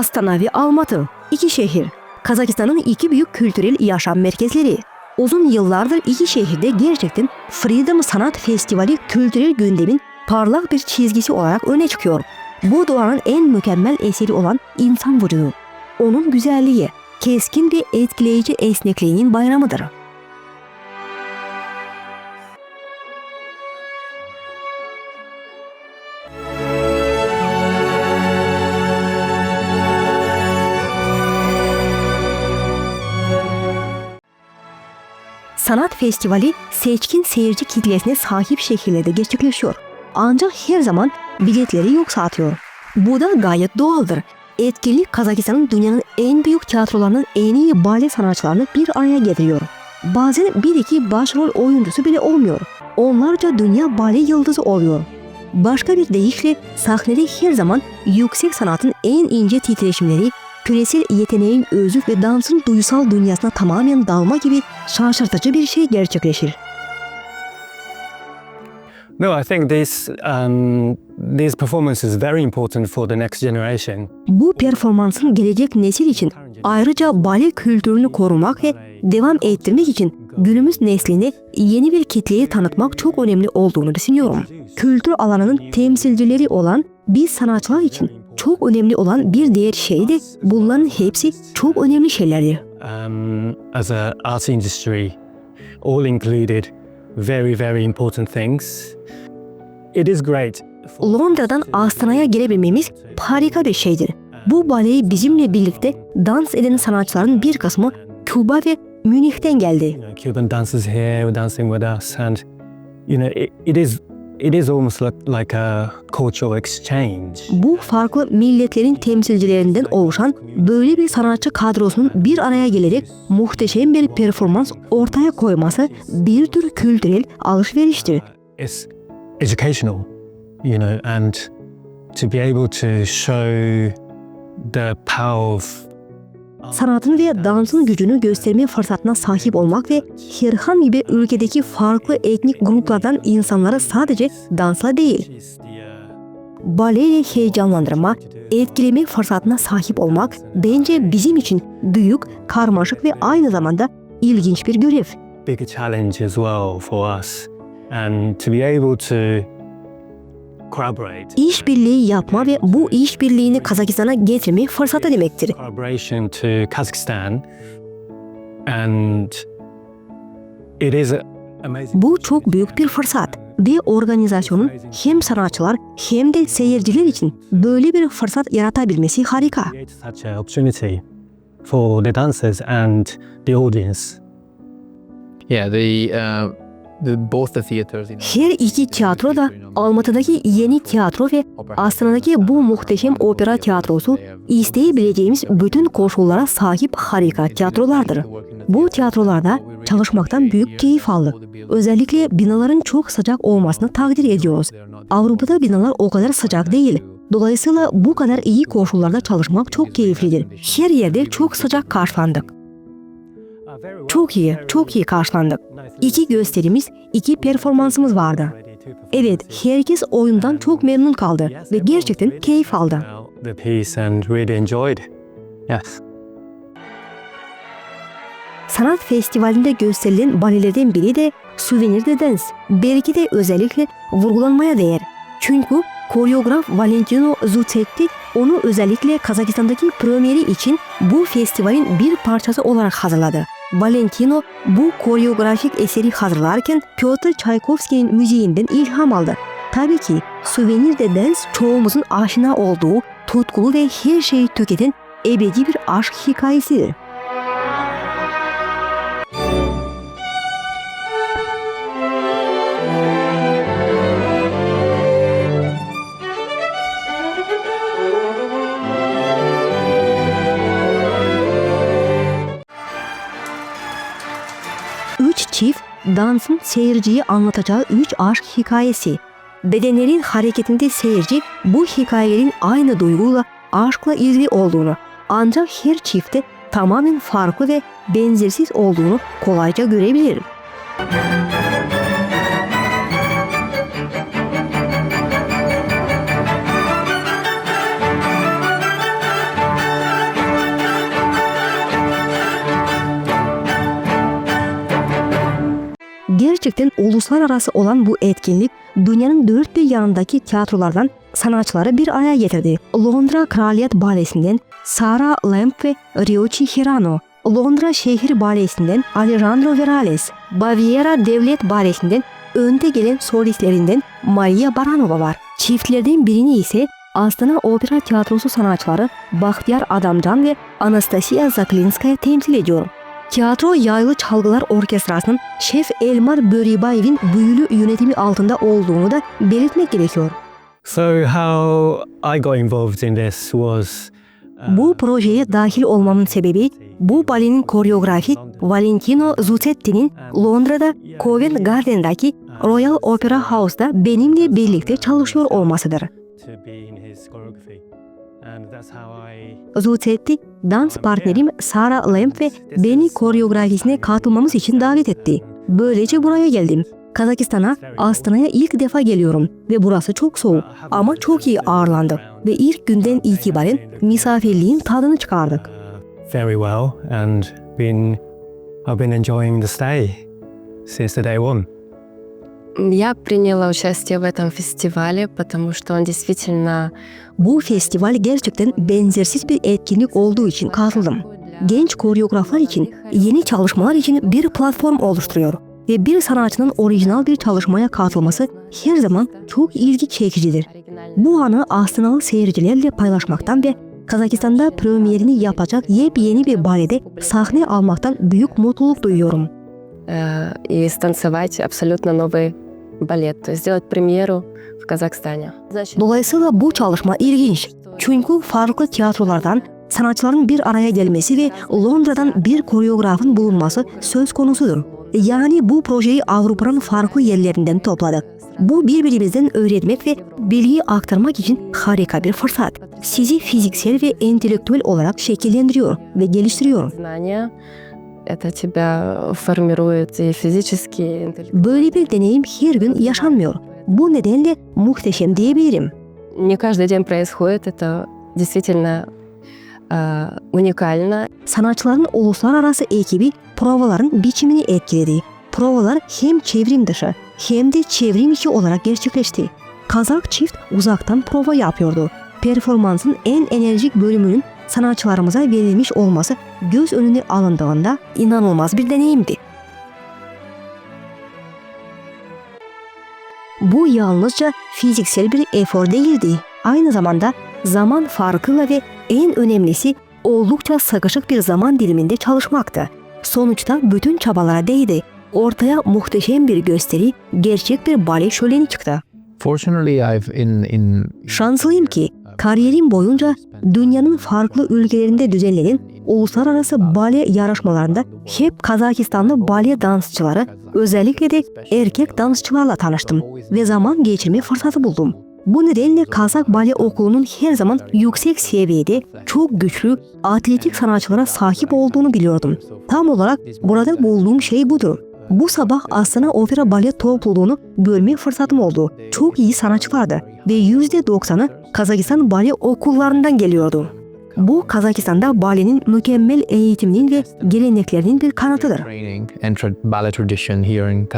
Astana ve Almatı, iki şehir. Kazakistan'ın iki büyük kültürel yaşam merkezleri. Uzun yıllardır iki şehirde gerçekten Freedom Sanat Festivali kültürel gündemin parlak bir çizgisi olarak öne çıkıyor. Bu doğanın en mükemmel eseri olan insan vücudu. Onun güzelliği, keskin ve etkileyici esnekliğinin bayramıdır. Sanat festivali seçkin seyirci kitlesine sahip şekillerde gerçekleşiyor. Ancak her zaman biletleri yok satıyor. Bu da gayet doğaldır. Etkili Kazakistan'ın dünyanın en büyük tiyatrolarının en iyi bale sanatçılarını bir araya getiriyor. Bazen bir iki başrol oyuncusu bile olmuyor. Onlarca dünya bale yıldızı oluyor. Başka bir deyişle sahnede her zaman yüksek sanatın en ince titreşimleri, küresel yeteneğin özü ve dansın duysal dünyasına tamamen dalma gibi şaşırtıcı bir şey gerçekleşir. No, I think this um, these performances are very important for the next generation. Bu performansın gelecek nesil için ayrıca bale kültürünü korumak ve devam ettirmek için günümüz neslini yeni bir kitleye tanıtmak çok önemli olduğunu düşünüyorum. Kültür alanının temsilcileri olan biz sanatçılar için çok önemli olan bir diğer şey de bunların hepsi çok önemli şeylerdir. Um, as a art industry, all included, very very important things. It is great. Londra'dan Astana'ya gelebilmemiz harika bir şeydir. Bu baleyi bizimle birlikte dans eden sanatçıların bir kısmı Küba ve Münih'ten geldi. You know, Cuban dancers here dancing with us, and you know, it, it is it is almost like, like a cultural exchange. Bu farklı milletlerin temsilcilerinden oluşan böyle bir sanatçı kadrosunun bir araya gelerek muhteşem bir performans ortaya koyması bir tür kültürel alışveriştir. It's educational, you know, and to be able to show the power of Sanatın ve dansın gücünü gösterme fırsatına sahip olmak ve herhangi bir ülkedeki farklı etnik gruplardan insanlara sadece dansla değil, baleyle heyecanlandırma, etkileme fırsatına sahip olmak bence bizim için büyük, karmaşık ve aynı zamanda ilginç bir görev. big challenge as well for us, and to be able to. İşbirliği yapma ve bu işbirliğini Kazakistan'a getirme fırsatı demektir. Bu çok büyük bir fırsat ve organizasyonun hem sanatçılar hem de seyirciler için böyle bir fırsat yaratabilmesi harika. for the dancers and the audience. Yeah, the, uh, Her iki tiyatro da Almatı'daki yeni tiyatro ve Astana'daki bu muhteşem opera tiyatrosu isteyebileceğimiz bütün koşullara sahip harika tiyatrolardır. Bu tiyatrolarda çalışmaktan büyük keyif aldık. Özellikle binaların çok sıcak olmasını takdir ediyoruz. Avrupa'da binalar o kadar sıcak değil. Dolayısıyla bu kadar iyi koşullarda çalışmak çok keyiflidir. Her yerde çok sıcak karşılandık. Çok iyi, çok iyi karşılandık. İki gösterimiz, iki performansımız vardı. Evet, herkes oyundan çok memnun kaldı ve gerçekten keyif aldı. Sanat festivalinde gösterilen balelerden biri de Souvenir de Dance. Belki de özellikle vurgulanmaya değer. Çünkü koreograf Valentino Zuzetti onu özellikle Kazakistan'daki premieri için bu festivalin bir parçası olarak hazırladı. Valentino bu koreografik eseri hazırlarken Piotr Tchaikovsky'nin müziğinden ilham aldı. Tabii ki Souvenir de Dance çoğumuzun aşina olduğu tutkulu ve her şeyi tüketen ebedi bir aşk hikayesidir. Dansın seyirciye anlatacağı üç aşk hikayesi. Bedenlerin hareketinde seyirci bu hikayelerin aynı duyguyla aşkla ilgili olduğunu ancak her çifte tamamen farklı ve benzersiz olduğunu kolayca görebilir. Gerçekten uluslararası olan bu etkinlik dünyanın dört bir yanındaki tiyatrolardan sanatçıları bir araya getirdi. Londra Kraliyet Balesi'nden Sara Lamb ve Ryuichi Hirano, Londra Şehir Balesi'nden Alejandro Verales, Baviera Devlet Balesi'nden önde gelen solistlerinden Maria Baranova var. Çiftlerden birini ise Astana Opera Tiyatrosu sanatçıları Bahtiyar Adamcan ve Anastasia Zaklinskaya temsil ediyor. Tiyatro Yaylı Çalgılar Orkestrası'nın Şef Elmar Böribayev'in büyülü yönetimi altında olduğunu da belirtmek gerekiyor. So how I got involved in this was uh, Bu projeye dahil olmamın sebebi bu balenin koreografi Valentino Zuzzetti'nin Londra'da Covent Garden'daki Royal Opera House'da benimle birlikte çalışıyor olmasıdır. To be in his choreography. And that's how I Zuzzetti, dans partnerim Sara Lamb ve beni koreografisine katılmamız için davet etti. Böylece buraya geldim. Kazakistan'a, Astana'ya ilk defa geliyorum ve burası çok soğuk ama çok iyi ağırlandık ve ilk günden itibaren misafirliğin tadını çıkardık. uh, very well and been I've been enjoying the stay since the day one. Я приняла участие в этом фестивале, потому что он действительно Bu festival gerçekten benzersiz bir etkinlik olduğu için katıldım. Genç koreograflar için, yeni çalışmalar için bir platform oluşturuyor ve bir sanatçının orijinal bir çalışmaya katılması her zaman çok ilgi çekicidir. Bu anı Astanalı seyircilerle paylaşmaktan ve Kazakistan'da premierini yapacak yepyeni bir balede sahne almaktan büyük mutluluk duyuyorum. э, и станцевать абсолютно новый балет, то есть сделать премьеру в Казахстане. Значит, Dolayısıyla bu çalışma ilginç. Çünkü farklı tiyatrolardan sanatçıların bir araya gelmesi ve Londra'dan bir koreografın bulunması söz konusudur. Yani bu projeyi Avrupa'nın farklı yerlerinden topladık. Bu birbirimizden öğrenmek ve bilgiyi aktarmak için harika bir fırsat. Sizi fiziksel ve entelektüel olarak şekillendiriyor ve geliştiriyor. знания это тебя формирует и физически, и интеллектуально. Böyle bir deneyim her gün yaşanmıyor. Bu nedenle muhteşem diyebilirim. Не каждый день происходит, это действительно э, уникально. sanatçıların uluslararası ekibi provaların biçimini etkiledi. Provalar hem çevrim dışı hem de çevrim içi olarak gerçekleşti. Kazak çift uzaktan prova yapıyordu. Performansın en enerjik bölümünün sanatçılarımıza verilmiş olması göz önüne alındığında inanılmaz bir deneyimdi. Bu yalnızca fiziksel bir efor değildi. Aynı zamanda zaman farkıyla ve en önemlisi oldukça sıkışık bir zaman diliminde çalışmaktı. Sonuçta bütün çabalara değdi. Ortaya muhteşem bir gösteri, gerçek bir bale şöleni çıktı. Fortunately, I've in in Şanslıyım ki kariyerim boyunca dünyanın farklı ülkelerinde düzenlenen uluslararası bale yarışmalarında hep Kazakistanlı bale dansçıları, özellikle de erkek dansçılarla tanıştım ve zaman geçirme fırsatı buldum. Bu nedenle Kazak Bale Okulu'nun her zaman yüksek seviyede çok güçlü atletik sanatçılara sahip olduğunu biliyordum. Tam olarak burada bulduğum şey budur. Bu sabah Astana Opera Bale topluluğunu görme fırsatım oldu. Çok iyi sanatçılardı ve %90'ı Kazakistan bale okullarından geliyordu. Bu Kazakistan'da balenin mükemmel eğitiminin ve geleneklerinin bir kanıtıdır. ballet.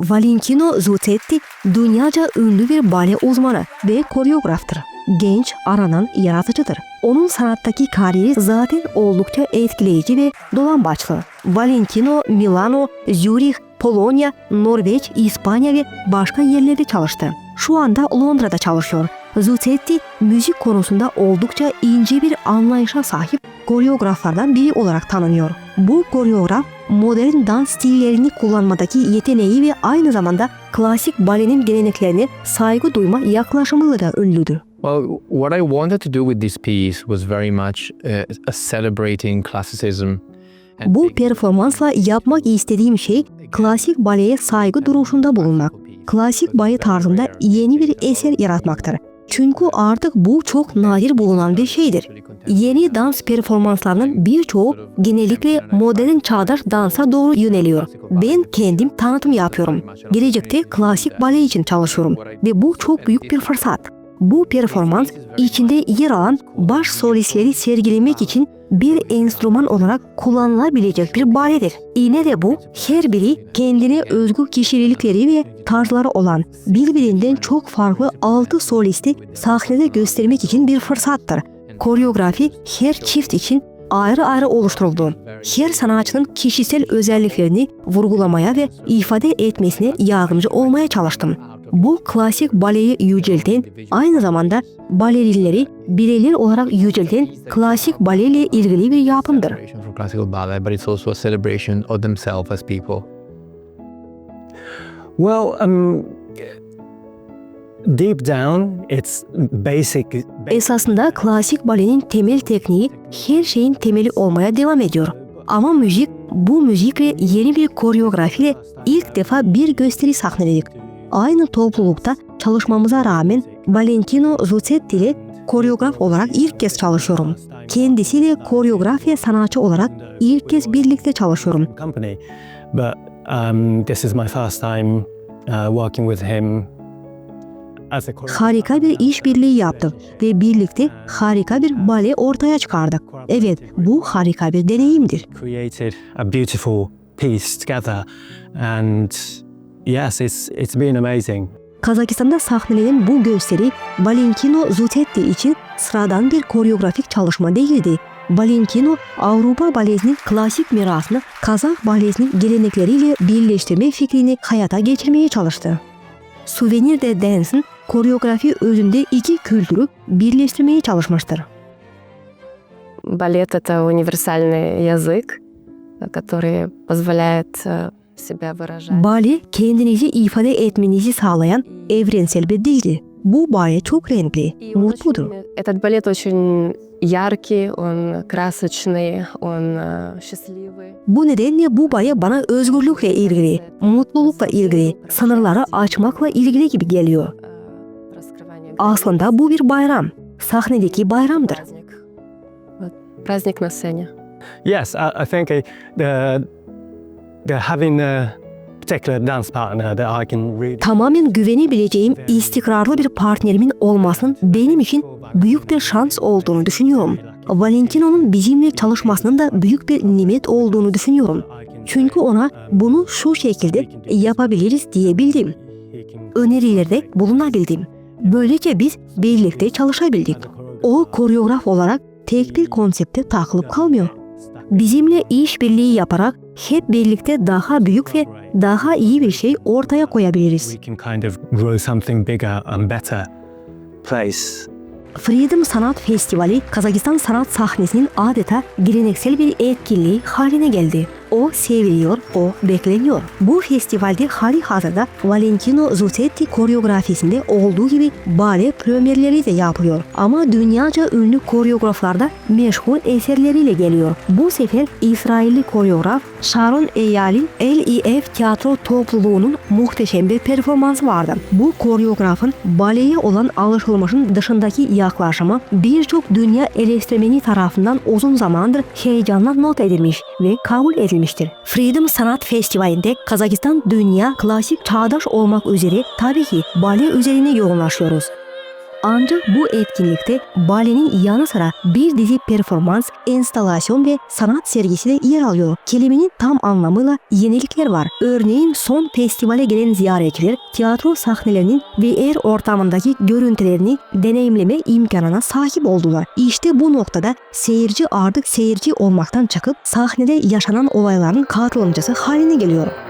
Valentino Zuzzetti dünyaca ünlü bir bale uzmanı ve koreograftır. Genç, aranan yaratıcıdır. Onun sanattaki kariyeri zaten oldukça etkileyici ve dolambaçlı. Valentino, Milano, Zürih, Polonya, Norveç, İspanya ve başka yerlerde çalıştı. Şu anda Londra'da çalışıyor. Zuzzetti müzik konusunda oldukça ince bir anlayışa sahip koreograflardan biri olarak tanınıyor. Bu koreograf modern dans stillerini kullanmadaki yeteneği ve aynı zamanda klasik balenin geleneklerine saygı duyma yaklaşımıyla da ünlüdür. Well, what I wanted to do with this piece was very much uh, a celebrating classicism. Bu performansla yapmak istediğim şey klasik baleye saygı duruşunda bulunmak. Klasik bale tarzında yeni bir eser yaratmaktır. Çünkü artık bu çok nadir bulunan bir şeydir. Yeni dans performanslarının birçoğu genellikle modern çağdaş dansa doğru yöneliyor. Ben kendim tanıtım yapıyorum. Gelecekte klasik bale için çalışıyorum ve bu çok büyük bir fırsat. Bu performans içinde yer alan baş solistleri sergilemek için bir enstrüman olarak kullanılabilecek bir baledir. Yine de bu her biri kendine özgü kişilikleri ve tarzları olan birbirinden çok farklı 6 solisti sahnede göstermek için bir fırsattır. Koreografi her çift için ayrı ayrı oluşturuldu. Her sanatçının kişisel özelliklerini vurgulamaya ve ifade etmesine yardımcı olmaya çalıştım. Bu klasik baleyi yücelten, aynı zamanda balerinleri bireyler olarak yücelten klasik bale ile ilgili bir yapımdır. Well, um, deep down, it's basic. Esasında klasik balenin temel tekniği her şeyin temeli olmaya devam ediyor. Ama müzik, bu müzikle yeni bir koreografiyle ilk defa bir gösteri sahneledik. Aynı toplulukta çalışmamıza rağmen Valentino Zuzzetti ile koreograf olarak ilk kez çalışıyorum. Kendisiyle koreograf ve sanatçı olarak ilk kez birlikte çalışıyorum. but um, this is my first time uh, working with him. Harika bir işbirliği yaptık ve birlikte harika bir bale ortaya çıkardık. Evet, bu harika bir deneyimdir. created a beautiful piece together, and yes, it's it's been amazing. Kazakistan'da sahnelenen bu gösteri Valentino Zuzzetti için sıradan bir koreografik çalışma değildi. Valentino, Avrupa balesinin klasik mirasını Kazak balesinin gelenekleriyle birleştirme fikrini hayata geçirmeye çalıştı. Souvenir de Dance'ın koreografi özünde iki kültürü birleştirmeye çalışmıştır. Балет — это универсальный язык, который позволяет э, себя выражать. Bale kendinizi ifade etmenizi sağlayan evrensel bir dildi. Bu bale çok renkli, И он mutludur. очень- этот балет очень яркий, он красочный, он э, счастливый. Bu nedenle bu bale bana özgürlükle ilgili, mutlulukla ilgili, sınırları açmakla ilgili gibi geliyor. Э, раскрывание Aslında bu bir bayram, sahnedeki bayramdır. праздник. Вот, праздник на сцене. Yes, I, I think uh, the the having a particular dance partner that I can really Tamamen güvenebileceğim istikrarlı bir partnerimin olmasının benim için büyük bir şans olduğunu düşünüyorum. Valentino'nun bizimle çalışmasının da büyük bir nimet olduğunu düşünüyorum. Çünkü ona bunu şu şekilde yapabiliriz diyebildim. Önerilerde bulunabildim. Böylece biz birlikte çalışabildik. O koreograf olarak tek bir konsepte takılıp kalmıyor. Bizimle işbirliği yaparak hep birlikte daha büyük ve daha iyi bir şey ortaya koyabiliriz. Freedom Sanat Festivali Kazakistan sanat sahnesinin adeta geleneksel bir etkinliği haline geldi. O seviliyor, o bekleniyor. Bu festivalde hali hazırda Valentino Zuzzetti koreografisinde olduğu gibi bale premierleri de yapılıyor. Ama dünyaca ünlü koreograflar da meşhur eserleriyle geliyor. Bu sefer İsrailli koreograf Sharon Eyal'in LEF tiyatro topluluğunun muhteşem bir performansı vardı. Bu koreografın baleye olan alışılmışın dışındaki yaklaşımı birçok dünya eleştirmeni tarafından uzun zamandır heyecanla not edilmiş ve kabul edilmiştir. Freedom Sanat Festivali'nde Kazakistan dünya klasik çağdaş olmak üzere tabii ki bale üzerine yoğunlaşıyoruz. Ancak bu etkinlikte balenin yanı sıra bir dizi performans, enstalasyon ve sanat sergisi de yer alıyor. Kelimenin tam anlamıyla yenilikler var. Örneğin son festivale gelen ziyaretçiler tiyatro sahnelerinin VR ortamındaki görüntülerini deneyimleme imkanına sahip oldular. İşte bu noktada seyirci artık seyirci olmaktan çıkıp sahnede yaşanan olayların katılımcısı haline geliyor.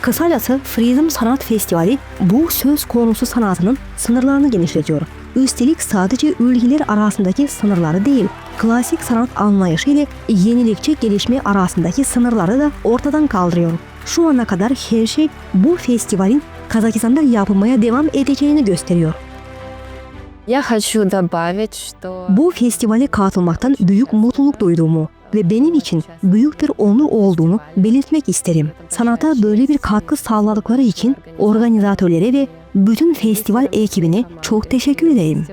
Kısacası Freedom Sanat Festivali bu söz konusu sanatının sınırlarını genişletiyor. Üstelik sadece ülkeler arasındaki sınırları değil, klasik sanat anlayışı ile yenilikçi gelişme arasındaki sınırları da ortadan kaldırıyor. Şu ana kadar her şey bu festivalin Kazakistan'da yapılmaya devam edeceğini gösteriyor. Bu festivale katılmaktan büyük mutluluk duyduğumu ve benim için büyük bir onur olduğunu belirtmek isterim. Sanata böyle bir katkı sağladıkları için organizatörlere ve bütün festival ekibine çok teşekkür ederim.